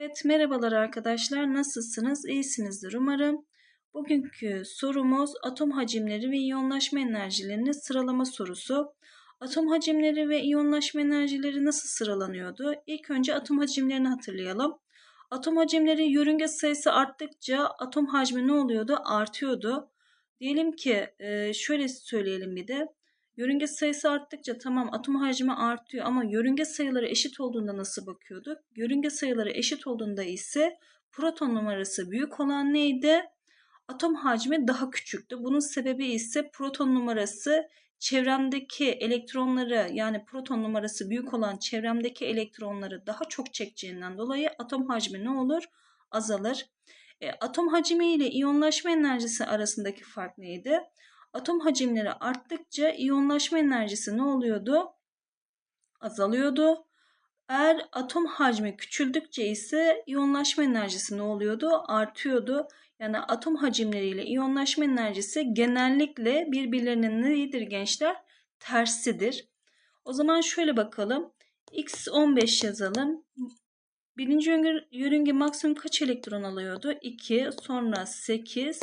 Evet, merhabalar arkadaşlar. Nasılsınız? İyisinizdir umarım. Bugünkü sorumuz atom hacimleri ve iyonlaşma enerjilerinin sıralama sorusu. Atom hacimleri ve iyonlaşma enerjileri nasıl sıralanıyordu? İlk önce atom hacimlerini hatırlayalım. Atom hacimleri yörünge sayısı arttıkça atom hacmi ne oluyordu? Artıyordu. Diyelim ki şöyle söyleyelim bir de. Yörünge sayısı arttıkça tamam atom hacmi artıyor ama yörünge sayıları eşit olduğunda nasıl bakıyorduk? Yörünge sayıları eşit olduğunda ise proton numarası büyük olan neydi? Atom hacmi daha küçüktü. Bunun sebebi ise proton numarası çevremdeki elektronları yani proton numarası büyük olan çevremdeki elektronları daha çok çekeceğinden dolayı atom hacmi ne olur? Azalır. E, atom hacmi ile iyonlaşma enerjisi arasındaki fark neydi? Atom hacimleri arttıkça iyonlaşma enerjisi ne oluyordu? Azalıyordu. Eğer atom hacmi küçüldükçe ise iyonlaşma enerjisi ne oluyordu? Artıyordu. Yani atom hacimleriyle iyonlaşma enerjisi genellikle birbirlerinin neyidir gençler? Tersidir. O zaman şöyle bakalım. X15 yazalım. Birinci yörünge maksimum kaç elektron alıyordu? 2, sonra 8,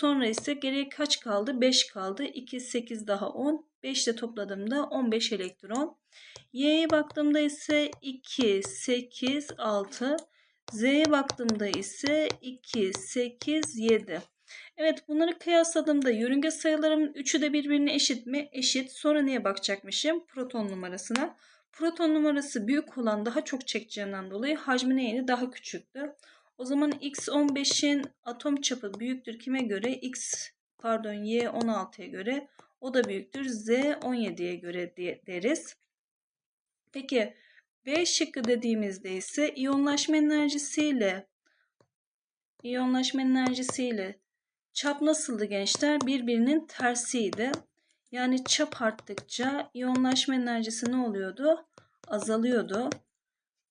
Sonra ise geriye kaç kaldı? 5 kaldı. 2, 8 daha 10. 5 ile topladığımda 15 elektron. Y'ye baktığımda ise 2, 8, 6. Z'ye baktığımda ise 2, 8, 7. Evet bunları kıyasladığımda yörünge sayılarımın üçü de birbirine eşit mi? Eşit. Sonra neye bakacakmışım? Proton numarasına. Proton numarası büyük olan daha çok çekeceğinden dolayı hacmi neydi? Daha küçüktü. O zaman x15'in atom çapı büyüktür kime göre? x pardon y 16'ya göre. O da büyüktür z 17'ye göre deriz. Peki B şıkkı dediğimizde ise iyonlaşma enerjisiyle iyonlaşma enerjisiyle çap nasıldı gençler? Birbirinin tersiydi. Yani çap arttıkça iyonlaşma enerjisi ne oluyordu? Azalıyordu.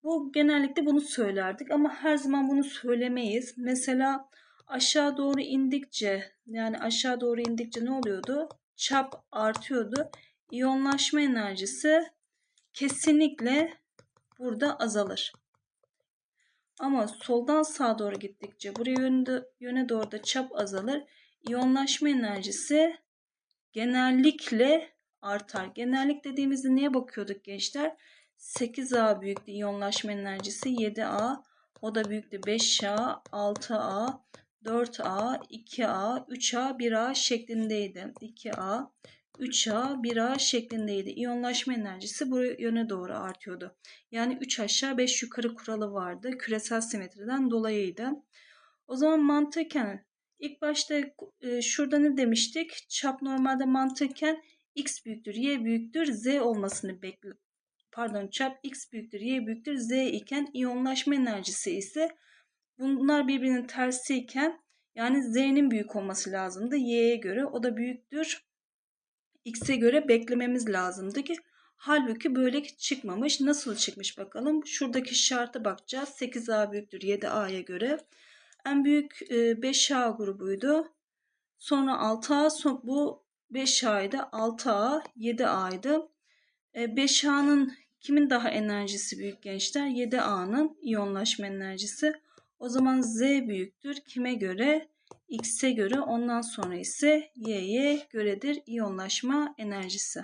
Bu genellikle bunu söylerdik ama her zaman bunu söylemeyiz. Mesela aşağı doğru indikçe yani aşağı doğru indikçe ne oluyordu? Çap artıyordu. İyonlaşma enerjisi kesinlikle burada azalır. Ama soldan sağa doğru gittikçe buraya yönde, yöne doğru da çap azalır. İyonlaşma enerjisi genellikle artar. Genellik dediğimizde neye bakıyorduk gençler? 8A büyüklüğü iyonlaşma enerjisi 7A. O da büyüklüğü 5A, 6A, 4A, 2A, 3A, 1A şeklindeydi. 2A, 3A, 1A şeklindeydi. İyonlaşma enerjisi bu yöne doğru artıyordu. Yani 3 aşağı 5 yukarı kuralı vardı. Küresel simetriden dolayıydı. O zaman mantıken ilk başta e, şurada ne demiştik? Çap normalde mantıken x büyüktür, y büyüktür, z olmasını bekliyoruz pardon çap x büyüktür y büyüktür z iken iyonlaşma enerjisi ise bunlar birbirinin tersi iken yani z'nin büyük olması lazımdı. Y'ye göre o da büyüktür. X'e göre beklememiz lazımdı ki halbuki böyle çıkmamış. Nasıl çıkmış bakalım? Şuradaki şartı bakacağız. 8a büyüktür 7a'ya göre. En büyük 5a e, grubuydu. Sonra 6a bu 5a'ydı 6a 7a'ydı 5A'nın kimin daha enerjisi büyük gençler? 7A'nın iyonlaşma enerjisi. O zaman Z büyüktür. Kime göre? X'e göre ondan sonra ise Y'ye göredir iyonlaşma enerjisi.